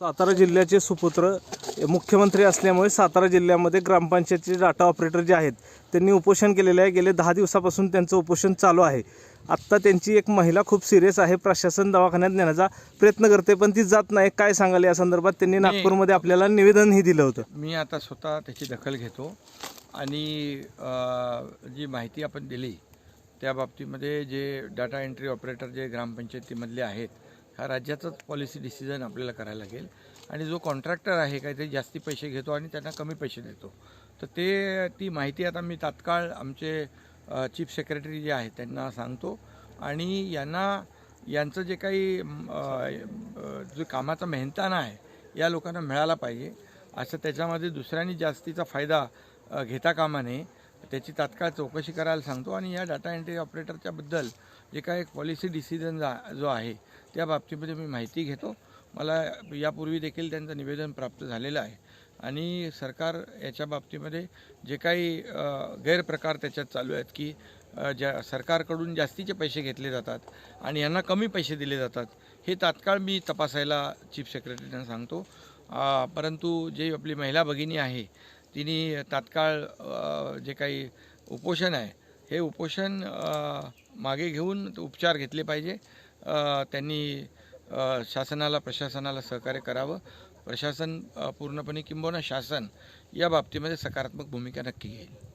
सातारा जिल्ह्याचे सुपुत्र मुख्यमंत्री असल्यामुळे सातारा जिल्ह्यामध्ये ग्रामपंचायतचे डाटा ऑपरेटर जे आहेत त्यांनी उपोषण केलेले आहे. गेले दहा दिवसापासून त्यांचं उपोषण चालू आहे. आत्ता त्यांची एक महिला खूप सिरियस आहे. प्रशासन दवाखान्यात नेण्याचा प्रयत्न करते पण ती जात नाही. काय सांगाल या संदर्भात? त्यांनी नागपूरमध्ये आपल्याला निवेदनही दिलं होतं. मी आता स्वतः त्याची दखल घेतो. आणि जी माहिती आपण दिली त्या बाबतीमध्ये जे डाटा एंट्री ऑपरेटर जे ग्रामपंचायतीमधले आहेत ह्या राज्याचाच पॉलिसी डिसिजन आपल्याला करायला लागेल. आणि जो कॉन्ट्रॅक्टर आहे काहीतरी जास्ती पैसे घेतो आणि त्यांना कमी पैसे देतो. तर ते ती माहिती आता मी तात्काळ आमचे चीफ सेक्रेटरी जे आहेत त्यांना सांगतो. आणि यांना यांचं जे काही जो कामाचा मेहनताना आहे या लोकांना मिळाला पाहिजे. असं त्याच्यामध्ये दुसऱ्यांनी जास्तीचा फायदा घेता कामा नये. त्याची तात्काळ चौकशी करायला सांगतो आणि या डाटा एंट्री ऑपरेटरच्या बद्दल जे काय पॉलिसी डिसिजन जा जो आहे त्या बाबतीमध्ये मी माहिती घेतो. मला यापूर्वी देखील त्यांचं निवेदन प्राप्त झालेलं आहे. आणि सरकार याच्या बाबतीमध्ये जे काही गैरप्रकार त्याच्यात चालू आहेत की ज्या सरकारकडून जास्तीचे पैसे घेतले जातात आणि यांना कमी पैसे दिले जातात हे तात्काळ मी तपासायला चीफ सेक्रेटरीना सांगतो. परंतु जे आपली महिला भगिनी आहे तिने तात्काळ जे काही उपोषण आहे हे उपोषण मागे घेऊन उपचार घेतले पाहिजे. त्यांनी शासनाला प्रशासनाला सहकार्य करावं. प्रशासन पूर्णपणे किंबहुना शासन या बाबतीमध्ये सकारात्मक भूमिका नक्की घेईल.